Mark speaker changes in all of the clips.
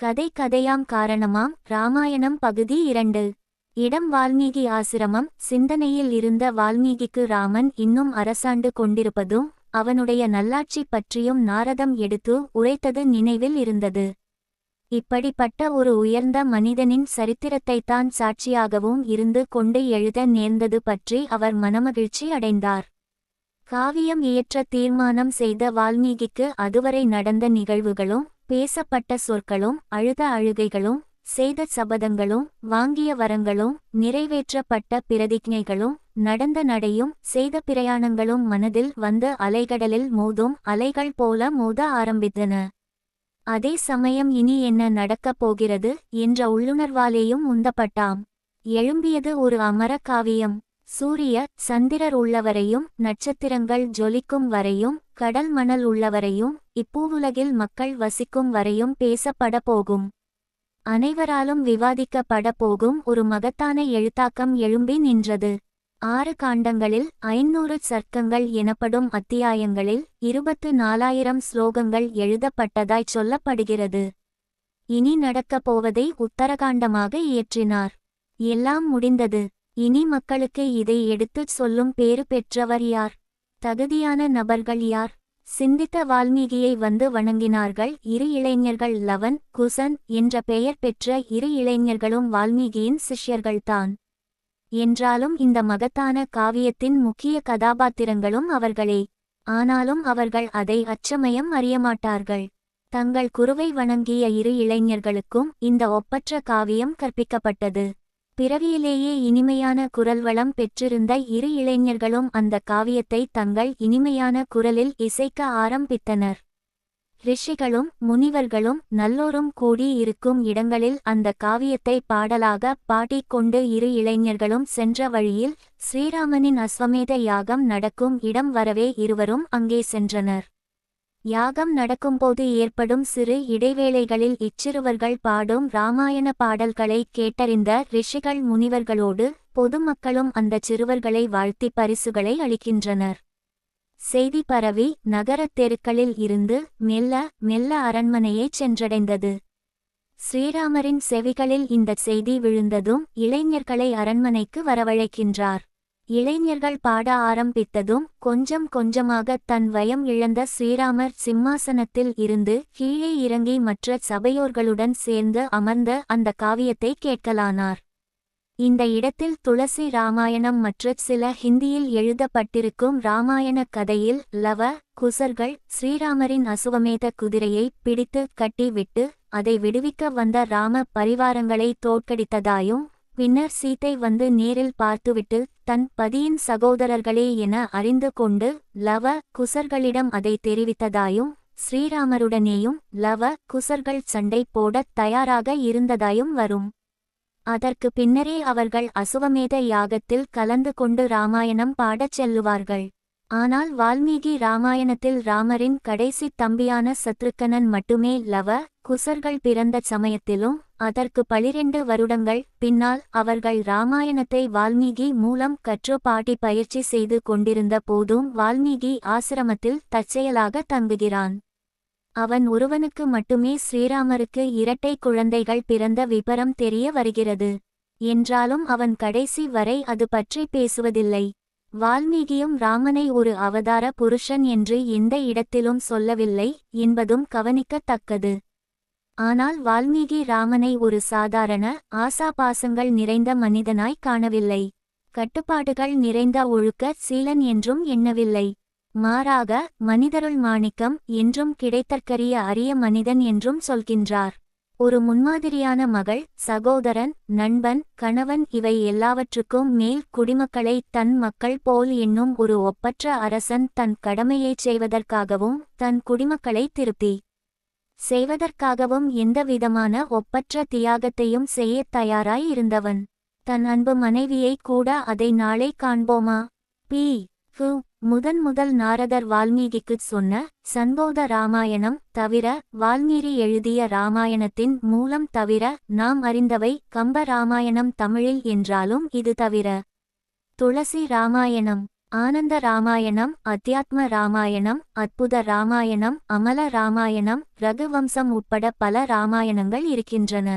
Speaker 1: கதை கதையாம் காரணமாம். ராமாயணம் பகுதி இரண்டு. இடம் வால்மீகி ஆசிரமம். சிந்தனையில் இருந்த வால்மீகிக்கு ராமன் இன்னும் அரசாண்டு கொண்டிருப்பதும் அவனுடைய நல்லாட்சி பற்றியும் நாரதம் எடுத்து உரைத்தது நினைவில் இருந்தது. இப்படிப்பட்ட ஒரு உயர்ந்த மனிதனின் சரித்திரத்தைத்தான் சாட்சியாகவும் இருந்து கொண்டு எழுத நேர்ந்தது பற்றி அவர் மனமகிழ்ச்சி அடைந்தார். காவியம் இயற்ற தீர்மானம் செய்த வால்மீகிக்கு அதுவரை நடந்த நிகழ்வுகளும் பேசப்பட்ட சொற்களும் அழுத அழுகைகளும் செய்த சபதங்களும் வாங்கிய வரங்களும் நிறைவேற்றப்பட்ட பிரதிஜைகளும் நடந்த நடையும் செய்த பிரயாணங்களும் மனதில் வந்து அலைகடலில் மோதும் அலைகள் போல மோத ஆரம்பித்தன. அதே சமயம் இனி என்ன நடக்கப் போகிறது என்ற உள்ளுணர்வாலேயும் உந்தப்பட்டாம். எழும்பியது ஒரு அமர காவியம். சூரிய சந்திரர் உள்ளவரையும் நட்சத்திரங்கள் ஜொலிக்கும் வரையும் கடல் மணல் உள்ளவரையும் இப்பூவுலகில் மக்கள் வசிக்கும் வரையும் பேசப்பட போகும். அனைவராலும் விவாதிக்கப்பட போகும் ஒரு மகத்தான எழுத்தாக்கம் எழும்பி நின்றது. ஆறு காண்டங்களில் ஐநூறு சர்க்கங்கள் எனப்படும் அத்தியாயங்களில் இருபத்து நாலாயிரம் ஸ்லோகங்கள் எழுதப்பட்டதாய் சொல்லப்படுகிறது. இனி நடக்கப் போவதை உத்தரகாண்டமாக இயற்றினார். எல்லாம் முடிந்தது. இனி மக்களுக்கு இதை எடுத்துச் சொல்லும் பேறு பெற்றவர் யார்? தகுதியான நபர்கள் யார்? சிந்தித்த வால்மீகியை வந்து வணங்கினார்கள். இரு இளைஞர்கள் லவன் குசன் என்ற பெயர் பெற்ற இரு இளைஞர்களும் வால்மீகியின் சிஷ்யர்கள்தான். என்றாலும் இந்த மகத்தான காவியத்தின் முக்கிய கதாபாத்திரங்களும் அவர்களே. ஆனாலும் அவர்கள் அதை அச்சமயம் அறியமாட்டார்கள். தங்கள் குருவை வணங்கிய இரு இளைஞர்களுக்கும் இந்த ஒப்பற்ற காவியம் கற்பிக்கப்பட்டது. பிறவியிலேயே இனிமையான குரல் வளம் பெற்றிருந்த இரு இளைஞர்களும் அந்த காவியத்தை தங்கள் இனிமையான குரலில் இசைக்க ஆரம்பித்தனர். ரிஷிகளும் முனிவர்களும் நல்லோரும் கூடி இருக்கும் இடங்களில் அந்த காவியத்தை பாடலாக பாடிக்கொண்டு இரு இளைஞர்களும் சென்ற வழியில் ஸ்ரீராமனின் அஸ்வமேத யாகம் நடக்கும் இடம் வரவே இருவரும் அங்கே சென்றனர். யாகம் நடக்கும்போது ஏற்படும் சிறு இடைவேளைகளில் இச்சிறுவர்கள் பாடும் இராமாயண பாடல்களை கேட்டறிந்த ரிஷிகள் முனிவர்களோடு பொதுமக்களும் அந்த சிறுவர்களை வாழ்த்தி பரிசுகளை அளிக்கின்றனர். செய்தி பரவி நகரத் தெருக்களில் இருந்து மெல்ல மெல்ல அரண்மனையைச் சென்றடைந்தது. ஸ்ரீராமரின் செவிகளில் இந்த செய்தி விழுந்ததும் இளைஞர்களை அரண்மனைக்கு வரவழைக்கின்றார். இளைஞர்கள் பாட ஆரம்பித்ததும் கொஞ்சம் கொஞ்சமாக தன் வயம் இழந்த ஸ்ரீராமர் சிம்மாசனத்தில் இருந்து கீழே இறங்கி மற்ற சபையோர்களுடன் சேர்ந்து அமர்ந்த அந்த காவியத்தை கேட்கலானார். இந்த இடத்தில் துளசி ராமாயணம் மற்ற சில ஹிந்தியில் எழுதப்பட்டிருக்கும் ராமாயண கதையில் லவ குசர்கள் ஸ்ரீராமரின் அசுவமேத குதிரையை பிடித்து கட்டிவிட்டு அதை விடுவிக்க வந்த ராம பரிவாரங்களை தோற்கடித்ததாயும் பின்னர் சீத்தை வந்து நேரில் பார்த்துவிட்டு தன் பதியின் சகோதரர்களே என அறிந்து கொண்டு லவ குசர்களிடம் அதை தெரிவித்ததாயும் ஸ்ரீராமருடனேயும் லவ குசர்கள் சண்டை போடத் தயாராக இருந்ததாயும் வரும். அதற்கு பின்னரே அவர்கள் அசுவமேத யாகத்தில் கலந்து கொண்டு ராமாயணம் பாடச் செல்லுவார்கள். ஆனால் வால்மீகி ராமாயணத்தில் ராமரின் கடைசி தம்பியான சத்ருக்கனன் மட்டுமே லவ குசர்கள் பிறந்த சமயத்திலும் அதற்கு பளிரெண்டு வருடங்கள் பின்னால் அவர்கள் ராமாயணத்தை வால்மீகி மூலம் கற்று பாடி பயிற்சி செய்து கொண்டிருந்த போதும் வால்மீகி ஆசிரமத்தில் தற்செயலாக தங்குகிறான். அவன் ஒருவனுக்கு மட்டுமே ஸ்ரீராமருக்கு இரட்டை குழந்தைகள் பிறந்த விபரம் தெரிய வருகிறது. என்றாலும் அவன் கடைசி வரை அது பற்றி பேசுவதில்லை. வால்மீகியும் ராமனை ஒரு அவதார புருஷன் என்று எந்த இடத்திலும் சொல்லவில்லை என்பதும் கவனிக்கத்தக்கது. ஆனால் வால்மீகி ராமனை ஒரு சாதாரண ஆசாபாசங்கள் நிறைந்த மனிதனாய் காணவில்லை. கட்டுப்பாடுகள் நிறைந்த ஒழுக்க சீலன் என்றும் எண்ணவில்லை. மாறாக மனிதருள் மாணிக்கம் என்றும் கிடைத்தற்கரிய அரிய மனிதன் என்றும் சொல்கின்றார். ஒரு முன்மாதிரியான மகள் சகோதரன் நண்பன் கணவன் இவை எல்லாவற்றுக்கும் மேல் குடிமக்களை தன் மக்கள் போல் என்னும் ஒரு ஒப்பற்ற அரசன் தன் கடமையைச் செய்வதற்காகவும் தன் குடிமக்களை திருப்தி செய்வதற்காகவும் எந்தவிதமான ஒப்பற்ற தியாகத்தையும் செய்யத் தயாராய் இருந்தவன். தன் அன்பு மனைவியை கூட அதை நாளை காண்போமா? பி. ஹூ. முதன் முதல் நாரதர் வால்மீகிக்குச் சொன்ன சண்போத ராமாயணம் தவிர வால்மீகி எழுதிய ராமாயணத்தின் மூலம் தவிர நாம் அறிந்தவை கம்ப ராமாயணம் தமிழில் என்றாலும் இது தவிர. துளசி ராமாயணம் ஆனந்த ராமாயணம் அத்தியாத்ம ராமாயணம் அற்புத ராமாயணம் அமல ராமாயணம் ரகுவம்சம் உட்பட பல ராமாயணங்கள் இருக்கின்றன.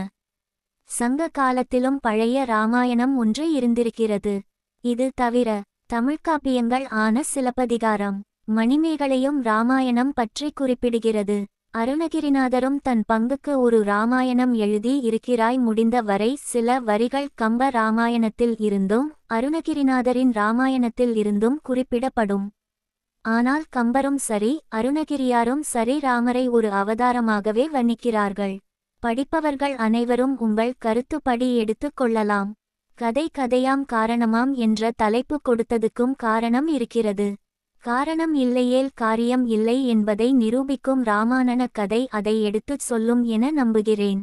Speaker 1: சங்க காலத்திலும் பழைய ராமாயணம் ஒன்று இருந்திருக்கிறது. இது தவிர தமிழ்காப்பியங்கள் ஆன சிலப்பதிகாரம் மணிமேகலையும் ராமாயணம் பற்றி குறிப்பிடுகிறது. அருணகிரிநாதரும் தன் பங்குக்கு ஒரு ராமாயணம் எழுதி இருக்கிறாய் முடிந்த வரை சில வரிகள் கம்ப ராமாயணத்தில் இருந்தும் அருணகிரிநாதரின் ராமாயணத்தில் இருந்தும் குறிப்பிடப்படும். ஆனால் கம்பரும் சரி அருணகிரியாரும் சரி ராமரை ஒரு அவதாரமாகவே வர்ணிக்கிறார்கள். படிப்பவர்கள் அனைவரும் உங்கள் கருத்துப்படி எடுத்துக் கொள்ளலாம். கதை கதையாம் காரணமாம் என்ற தலைப்பு கொடுத்ததுக்கும் காரணம் இருக்கிறது. காரணம் இல்லையேல் காரியம் இல்லை என்பதை நிரூபிக்கும் ராமாயண கதை அதை எடுத்துச் சொல்லும் என நம்புகிறேன்.